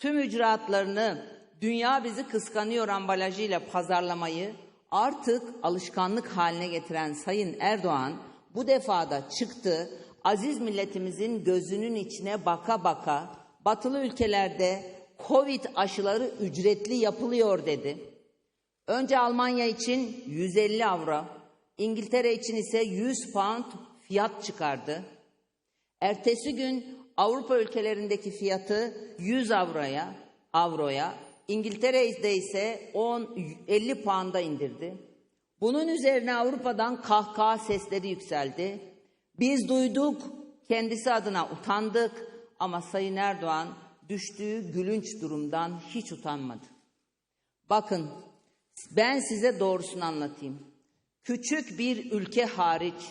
Tüm icraatlarını dünya bizi kıskanıyor ambalajıyla pazarlamayı artık alışkanlık haline getiren Sayın Erdoğan bu defada çıktı. Aziz milletimizin gözünün içine baka baka batılı ülkelerde Covid aşıları ücretli yapılıyor dedi. Önce Almanya için 150 avro, İngiltere için ise 100 pound fiyat çıkardı. Ertesi gün Avrupa ülkelerindeki fiyatı 100 avroya, avroya, İngiltere'de ise 10 50 pound'a indirdi. Bunun üzerine Avrupa'dan kahkaha sesleri yükseldi. Biz duyduk, kendisi adına utandık ama Sayın Erdoğan düştüğü gülünç durumdan hiç utanmadı. Bakın ben size doğrusunu anlatayım. Küçük bir ülke hariç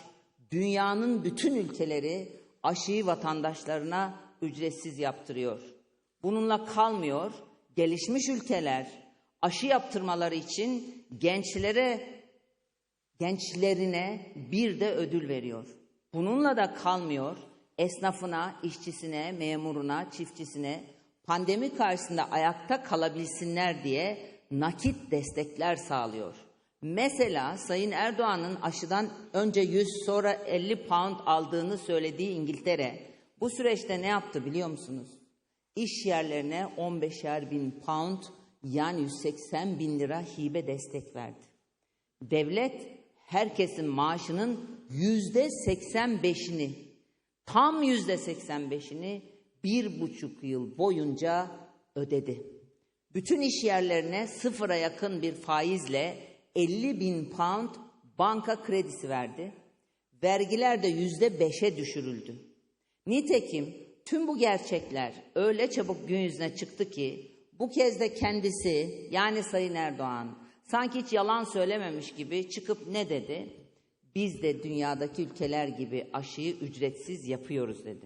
dünyanın bütün ülkeleri aşıyı vatandaşlarına ücretsiz yaptırıyor. Bununla kalmıyor. Gelişmiş ülkeler aşı yaptırmaları için gençlere gençlerine bir de ödül veriyor. Bununla da kalmıyor. Esnafına, işçisine, memuruna, çiftçisine pandemi karşısında ayakta kalabilsinler diye nakit destekler sağlıyor. Mesela Sayın Erdoğan'ın aşıdan önce 100 sonra 50 pound aldığını söylediği İngiltere bu süreçte ne yaptı biliyor musunuz? İş yerlerine 15'er bin pound yani 180 bin lira hibe destek verdi. Devlet herkesin maaşının yüzde 85'ini tam yüzde 85'ini bir buçuk yıl boyunca ödedi. Bütün iş yerlerine sıfıra yakın bir faizle 50 bin pound banka kredisi verdi. Vergiler de yüzde beşe düşürüldü. Nitekim tüm bu gerçekler öyle çabuk gün yüzüne çıktı ki bu kez de kendisi yani Sayın Erdoğan sanki hiç yalan söylememiş gibi çıkıp ne dedi? Biz de dünyadaki ülkeler gibi aşıyı ücretsiz yapıyoruz dedi.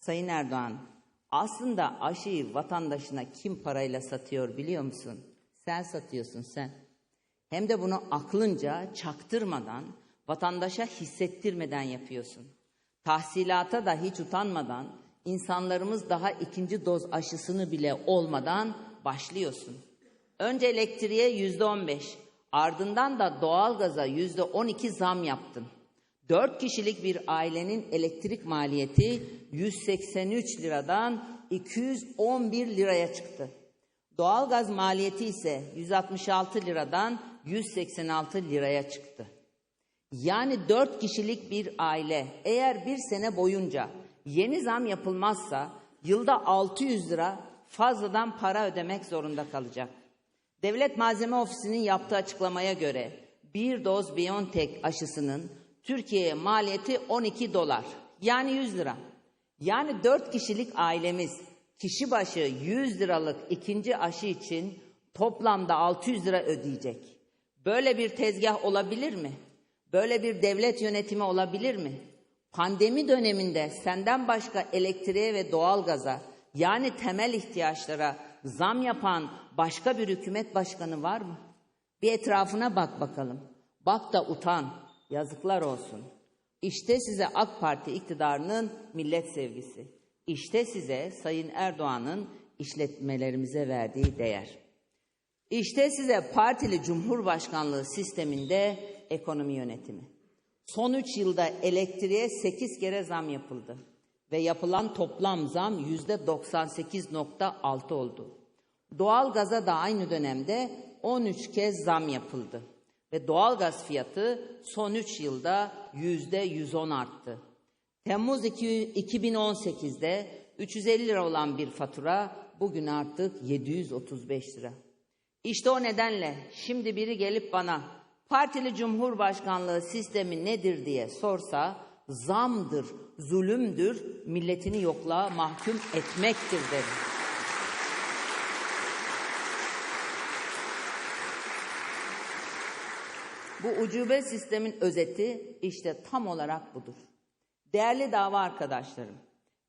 Sayın Erdoğan aslında aşıyı vatandaşına kim parayla satıyor biliyor musun? Sen satıyorsun sen. Hem de bunu aklınca, çaktırmadan, vatandaşa hissettirmeden yapıyorsun. Tahsilata da hiç utanmadan, insanlarımız daha ikinci doz aşısını bile olmadan başlıyorsun. Önce elektriğe yüzde on beş, ardından da doğalgaza yüzde on iki zam yaptın. Dört kişilik bir ailenin elektrik maliyeti 183 liradan 211 liraya çıktı. Doğalgaz maliyeti ise 166 liradan 186 liraya çıktı. Yani 4 kişilik bir aile eğer bir sene boyunca yeni zam yapılmazsa yılda 600 lira fazladan para ödemek zorunda kalacak. Devlet Malzeme Ofisi'nin yaptığı açıklamaya göre bir doz BioNTech aşısının Türkiye'ye maliyeti 12 dolar yani 100 lira. Yani 4 kişilik ailemiz kişi başı 100 liralık ikinci aşı için toplamda 600 lira ödeyecek. Böyle bir tezgah olabilir mi? Böyle bir devlet yönetimi olabilir mi? Pandemi döneminde senden başka elektriğe ve doğalgaza yani temel ihtiyaçlara zam yapan başka bir hükümet başkanı var mı? Bir etrafına bak bakalım. Bak da utan. Yazıklar olsun. İşte size AK Parti iktidarının millet sevgisi. İşte size Sayın Erdoğan'ın işletmelerimize verdiği değer. İşte size partili cumhurbaşkanlığı sisteminde ekonomi yönetimi. Son 3 yılda elektriğe 8 kere zam yapıldı ve yapılan toplam zam yüzde 98.6 oldu. Doğal gaza da aynı dönemde 13 kez zam yapıldı ve doğal gaz fiyatı son 3 yılda yüzde 110 arttı. Temmuz 2018'de 350 lira olan bir fatura bugün artık 735 lira. İşte o nedenle şimdi biri gelip bana partili cumhurbaşkanlığı sistemi nedir diye sorsa zamdır, zulümdür, milletini yokluğa mahkum etmektir derim. Bu ucube sistemin özeti işte tam olarak budur. Değerli dava arkadaşlarım,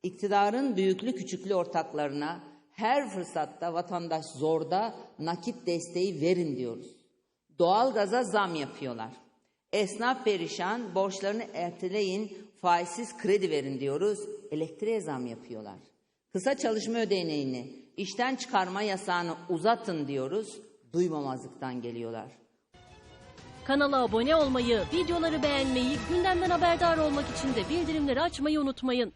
iktidarın büyüklü küçüklü ortaklarına her fırsatta vatandaş zorda nakit desteği verin diyoruz. Doğalgaza zam yapıyorlar. Esnaf perişan, borçlarını erteleyin, faizsiz kredi verin diyoruz. Elektriğe zam yapıyorlar. Kısa çalışma ödeneğini işten çıkarma yasağını uzatın diyoruz. Duymamazlıktan geliyorlar. Kanala abone olmayı, videoları beğenmeyi, gündemden haberdar olmak için de bildirimleri açmayı unutmayın.